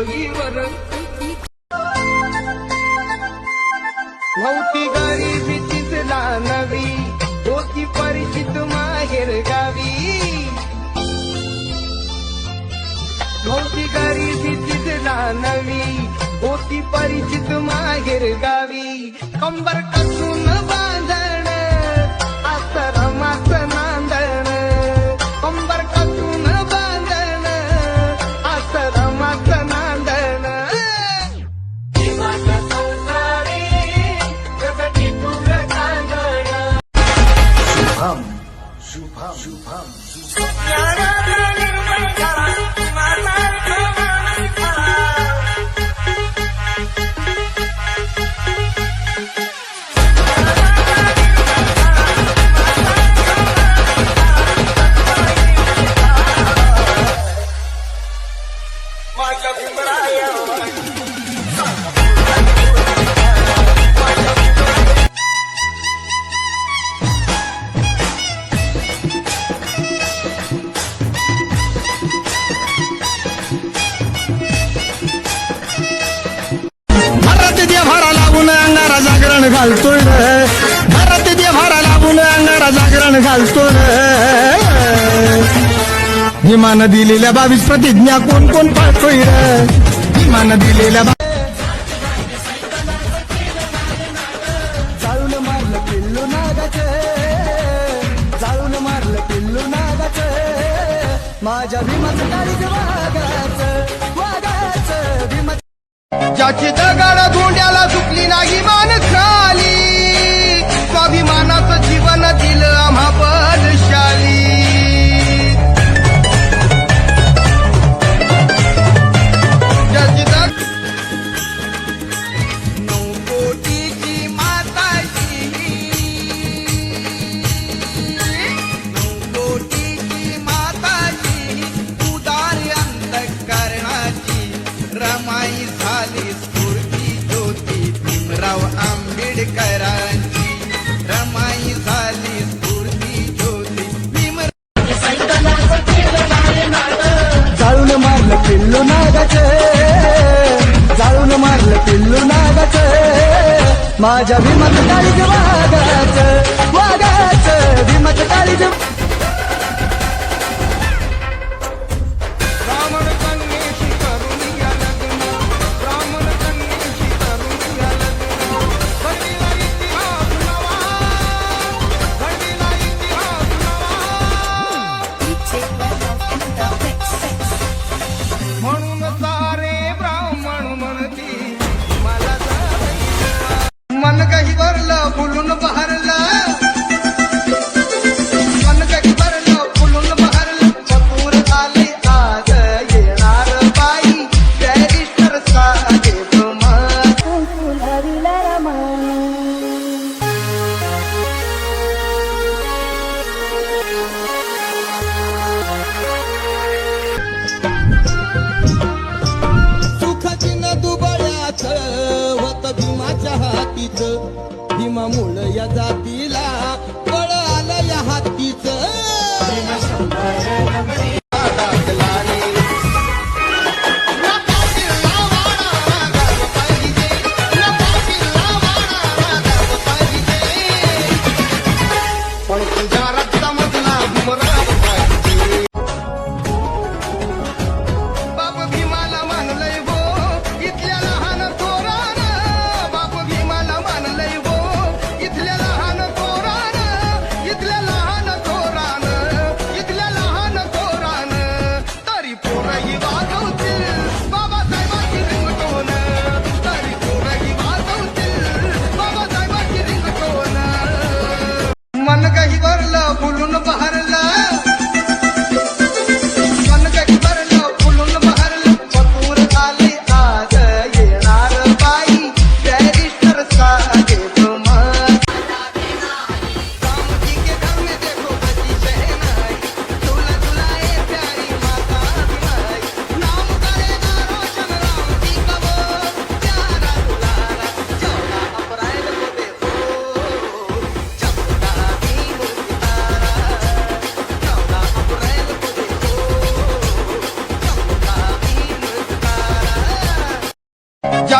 डोईवर नव्हती गरिबीचीच नवी होती परिचित माहेर गावी नव्हती गरिबीचीच नवी होती परिचित माहेर गावी कंबर कसून พัม घालतो घालतोय भारत देवारा लागून अंगारा जागरण घालतो रे विमान दिलेल्या बावीस प्रतिज्ञा कोण कोण पाळतोय रे विमान दिलेल्या चाळून मारलं पिल्लू नागाचे. चाळून मारलं पिल्लू नागाचे. माझ्या भीमाचं काळीज वागाचं वागाचं भीमा ज्याची दगाड धोंड्याला चुकली नाही मान आंबेडकरांची रमाई झाली स्फूर्ती ज्योती. मारलं पिल्लू नागाचे. चाळून मारलं पिल्लू नागाचे. माझ्या भीमाचं काळीज वागाच वागाच भीमाचं काळीज da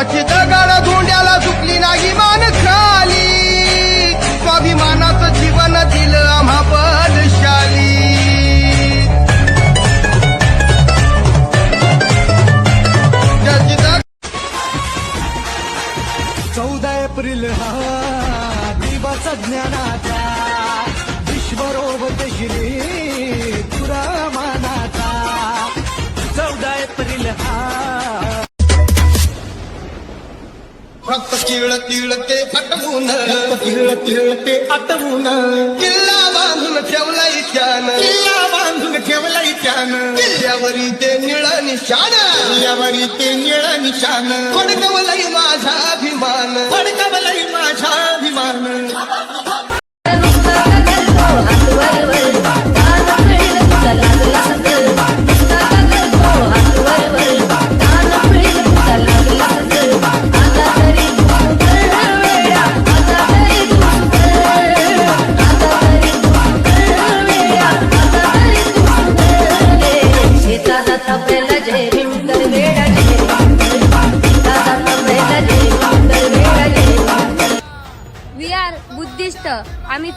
ज्याची दगड धोंड्याला झुकली नाही मान खाली. स्वाभिमानाचं जीवन दिलं आम्हा बलशाली. चौदा एप्रिल हा दिवस ज्ञानाचा विश्वरोगत श्री पुरामानाचा चौदा एप्रिल हा फक्त तिळ तिळ ते फटवून. तिळ तिळ ते आटवून. किल्ला बांधून ठेवलाय त्यानं किल्ला बांधून ठेवलाय त्यानं किल्ल्यावरी ते निळ निशाण. यावरी ते निळ निशान फडकवलंय माझा अभिमान. फडकवलंय माझा अभिमान.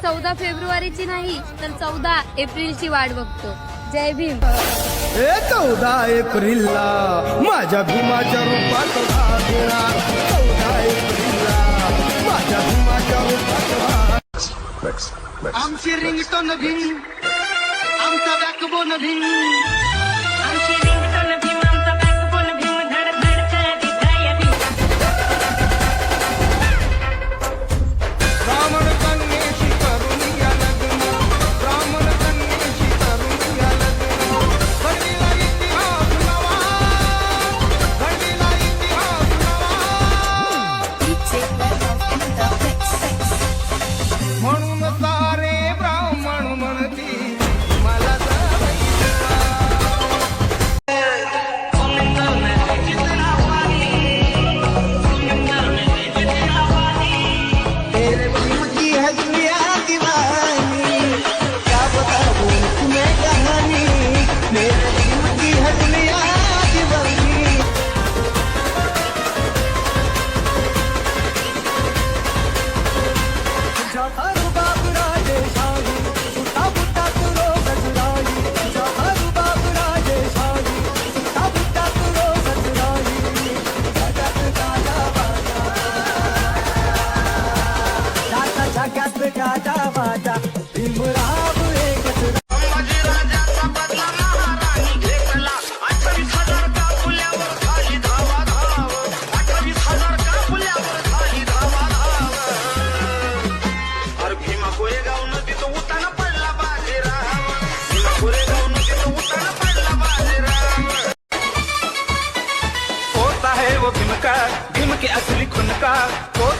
चौदा फेब्रुवारीची नाही तर चौदा एप्रिलची वाट बघतो. जय भीम. हे चौदा एप्रिलला माझ्या भीमाच्या रूपात चौदा एप्रिलला माझ्या भीमाच्या रूपात आमची रिंगटोन भीम आमचा बॅकबोन भीम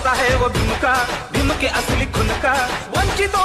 होता है वो भीम का भीम के असली खून का वंचितों